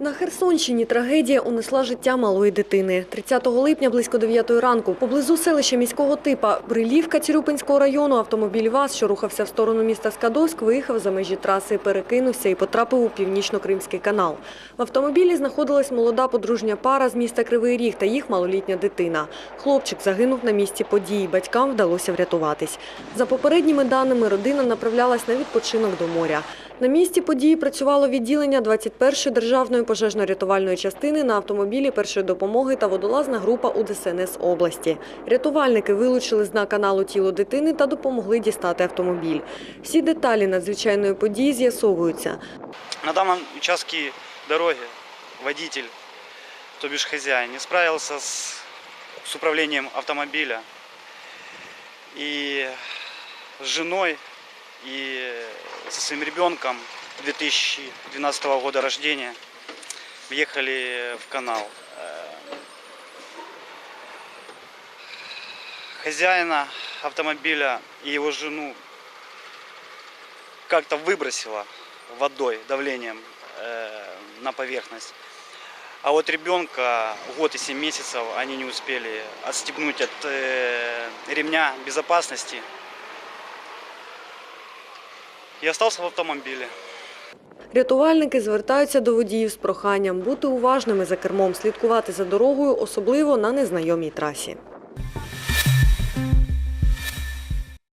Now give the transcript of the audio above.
На Херсонщині трагедія унесла життя малої дитини. 30 липня близько 9 ранку поблизу селища міського типа Брилівка Цюрюпинського району автомобіль ВАЗ, що рухався в сторону міста Скадовськ, виїхав за межі траси, перекинувся і потрапив у північно-кримський канал. В автомобілі знаходилась молода подружня пара з міста Кривий Ріг та їх малолітня дитина. Хлопчик загинув на місці події. Батькам вдалося врятуватись. За попередніми даними, родина направлялась на відпочинок до моря. На місці події працювало відділення 21-ї державної пожежно-рятувальної частини на автомобілі першої допомоги та водолазна група УДСНС області. Рятувальники вилучили з дна каналу тіло дитини та допомогли дістати автомобіль. Всі деталі надзвичайної події з'ясовуються. На данном участке дороги водитель, то бишь хозяин, не справился с, с управлением автомобиля. И с женой, и со своим ребенком 2012 года рождения въехали в канал. Хозяина автомобиля и его жену как-то выбросило водой, давлением э, на поверхность. А вот ребенка год и 7 месяцев они не успели отстегнуть от э, ремня безопасности. И остался в автомобиле. Рятувальники звертаються до водіїв з проханням бути уважними за кермом, слідкувати за дорогою, особливо на незнайомій трасі.